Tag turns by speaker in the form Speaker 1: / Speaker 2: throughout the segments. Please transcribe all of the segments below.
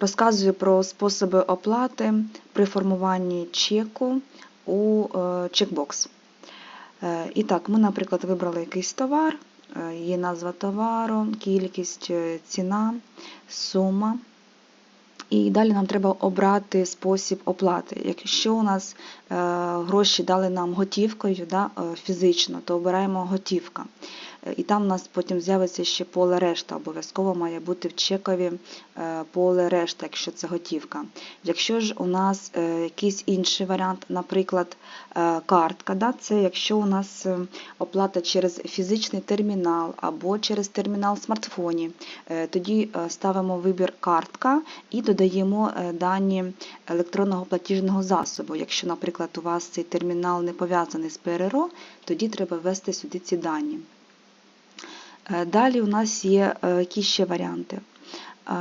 Speaker 1: Розказую про способи оплати при формуванні чеку у е, чекбокс. Е, І так, ми, наприклад, вибрали якийсь товар, е, є назва товару, кількість, ціна, сума. І далі нам треба обрати спосіб оплати. Якщо у нас гроші дали нам готівкою да, фізично, то обираємо готівка. І там у нас потім з'явиться ще поле решта. Обов'язково має бути в чекові е, поле решта, якщо це готівка. Якщо ж у нас е, якийсь інший варіант, наприклад, е, картка, да, це якщо у нас оплата через фізичний термінал або через термінал в смартфоні, тоді ставимо вибір картка і додаємо дані електронного платіжного засобу. Якщо, наприклад, у вас цей термінал не пов'язаний з ПРРО, тоді треба ввести сюди ці дані. Е, Далі у нас є е, які ще варіанти. Е,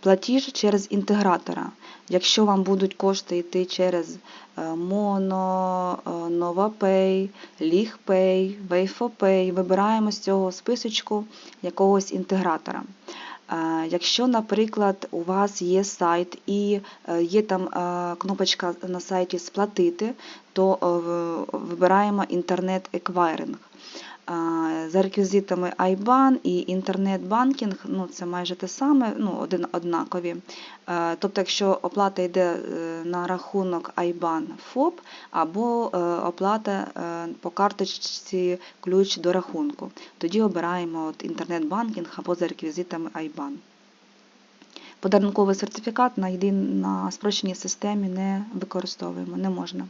Speaker 1: Платіж через інтегратора. Якщо вам будуть кошти йти через Mono, NovaPay, LichPay, WayFoPay, вибираємо з цього списочку якогось інтегратора. Якщо, наприклад, у вас є сайт і є там кнопочка на сайті Сплатити, то вибираємо інтернет-еквайринг. За реквізитами IBAN і інтернет-банкінг, ну це майже те саме, ну один однакові. Е, Тобто, якщо оплата йде е, на рахунок IBAN ФОП або е, оплата по карточці ключ до рахунку, тоді обираємо інтернет-банкінг або за реквізитами IBAN. Подарунковий сертифікат на на спрощеній системі не використовуємо, не можна.